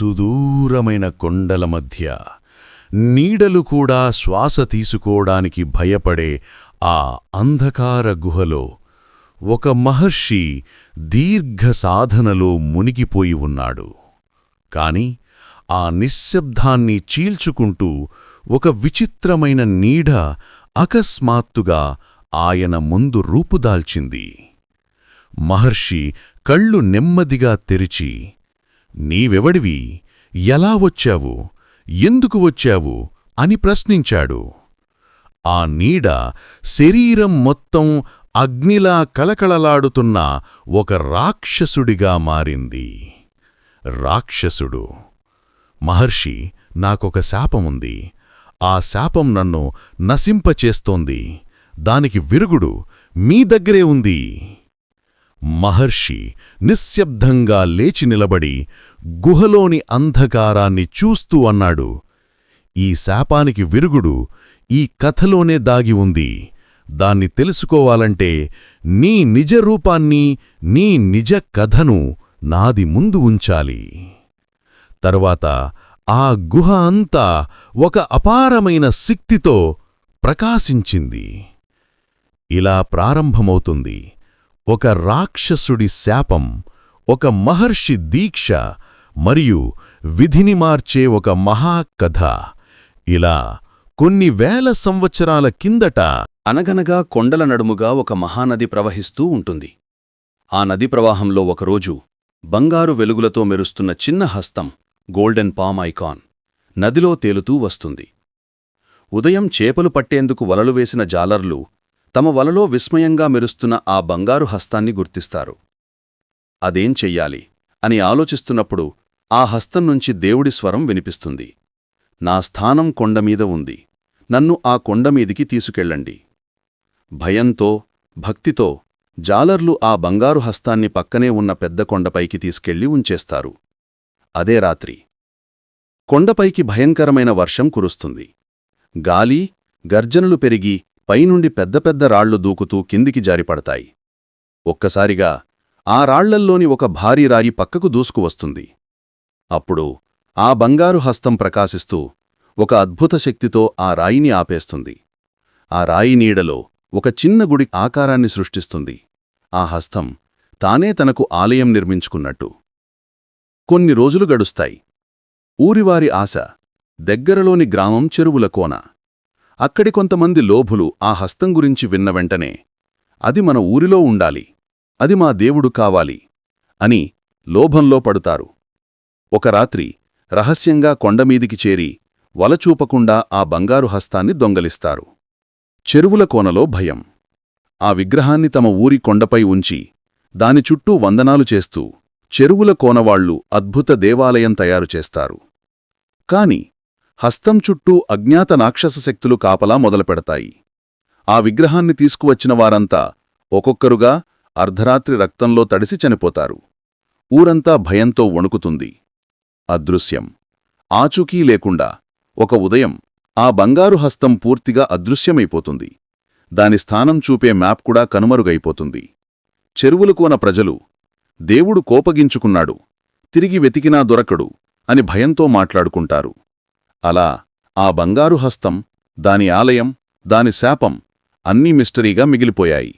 సుదూరమైన కొండల మధ్య నీడలు కూడా శ్వాస తీసుకోవడానికి భయపడే ఆ అంధకార గుహలో ఒక మహర్షి దీర్ఘ సాధనలో మునిగిపోయి ఉన్నాడు. కాని ఆ నిశ్శబ్దాన్ని చీల్చుకుంటూ ఒక విచిత్రమైన నీడ అకస్మాత్తుగా ఆయన ముందు రూపుదాల్చింది. మహర్షి కళ్ళు నెమ్మదిగా తెరిచి నీవెవడివి? ఎలా వచ్చావు? ఎందుకు వచ్చావు? అని ప్రశ్నించాడు. ఆ నీడ శరీరం మొత్తం అగ్నిలా కళకళలాడుతున్న ఒక రాక్షసుడిగా మారింది. రాక్షసుడు. మహర్షి నాకొక శాపముంది. ఆ శాపం నన్ను నశింపచేస్తోంది. దానికి విరుగుడు మీ దగ్గరే ఉంది. మహర్షి నిశ్శబ్దంగా లేచి నిలబడి గుహలోని అంధకారాన్ని చూస్తూ అన్నాడు. ఈ శాపానికి విరుగుడు ఈ కథలోనే దాగి ఉంది. దాన్ని తెలుసుకోవాలంటే నీ నిజ రూపాన్ని నీ నిజ కథను నాది ముందు ఉంచాలి. తర్వాత ఆ గుహ అంతా ఒక అపారమైన శక్తితో ప్రకాశించింది. ఇలా ప్రారంభమవుతుంది. ఒక రాక్షసుడి శాపం ఒక మహర్షి దీక్ష మరియు విధిని మార్చే ఒక మహాకథ. ఇలా కొన్ని వేల సంవత్సరాల కిందట అనగనగా కొండల నడుముగా ఒక మహానది ప్రవహిస్తూ ఉంటుంది. ఆ నది ప్రవాహంలో ఒకరోజు బంగారు వెలుగులతో మెరుస్తున్న చిన్న హస్తం గోల్డెన్ పామ్ ఐకాన్ నదిలో తేలుతూ వస్తుంది. ఉదయం చేపలు పట్టేందుకు వలలు వేసిన జాలర్లు తమ వలలో విస్మయంగా మెరుస్తున్న ఆ బంగారు హస్తాన్ని గుర్తిస్తారు. అదేం చెయ్యాలి? అని ఆలోచిస్తున్నప్పుడు ఆ హస్తం నుంచి దేవుడి స్వరం వినిపిస్తుంది. నా స్థానం కొండమీద ఉంది. నన్ను ఆ కొండమీదికి తీసుకెళ్ళండి. భయంతో భక్తితో జాలర్లు ఆ బంగారు హస్తాన్ని పక్కనే ఉన్న పెద్ద కొండపైకి తీసుకెళ్ళి ఉంచేస్తారు. అదే రాత్రి. కొండపైకి భయంకరమైన వర్షం కురుస్తుంది. గాలి గర్జనలు పెరిగి పైనుండి పెద్ద పెద్ద రాళ్ళు దూకుతూ కిందికి జారిపడతాయి. ఒక్కసారిగా ఆ రాళ్ళల్లోని ఒక భారీ రాయి పక్కకు దూసుకువస్తుంది అప్పుడు ఆ బంగారు హస్తం ప్రకాశిస్తూ ఒక అద్భుత శక్తితో ఆ రాయిని ఆపేస్తుంది. ఆ రాయి నీడలో ఒక చిన్న గుడి ఆకారాన్ని సృష్టిస్తుంది. ఆ హస్తం తానే తనకు ఆలయం నిర్మించుకున్నట్టు. కొన్ని రోజులు గడుస్తాయి. ఊరివారి ఆశ దగ్గరలోని గ్రామం చెరువుల కోన. అక్కడి కొంతమంది లోభులు ఆ హస్తం గురించి విన్న వెంటనే అది మన ఊరిలో ఉండాలి. అది మా దేవుడు కావాలి అని లోభంలో పడుతారు. ఒక రాత్రి రహస్యంగా కొండమీదికి చేరి వలచూపకుండా ఆ బంగారు హస్తాన్ని దొంగలిస్తారు. చెరువుల కోనలో భయం. ఆ విగ్రహాన్ని తమ ఊరి కొండపై ఉంచి దాని చుట్టూ వందనాలు చేస్తూ చెరువుల కోనవాళ్ళు అద్భుత దేవాలయం తయారుచేస్తారు కాని హస్తం చుట్టూ అజ్ఞాత రాక్షస శక్తులు కాపలా మొదలుపెడతాయి. ఆ విగ్రహాన్ని తీసుకువచ్చిన వారంతా ఒక్కొక్కరుగా అర్ధరాత్రి రక్తంలో తడిసి చనిపోతారు. ఊరంతా భయంతో వణుకుతుంది. అదృశ్యం. ఆచూకీ లేకుండా ఒక ఉదయం ఆ బంగారు హస్తం పూర్తిగా అదృశ్యమైపోతుంది. దాని స్థానం చూపే మ్యాప్ కూడా కనుమరుగైపోతుంది. చెరువులకోన ప్రజలు దేవుడు కోపగించుకున్నాడు తిరిగి వెతికినా దొరకడు అని భయంతో మాట్లాడుకుంటారు. అలా ఆ బంగారు హస్తం దాని ఆలయం దాని శాపం అన్నీ మిస్టరీగా మిగిలిపోయాయి.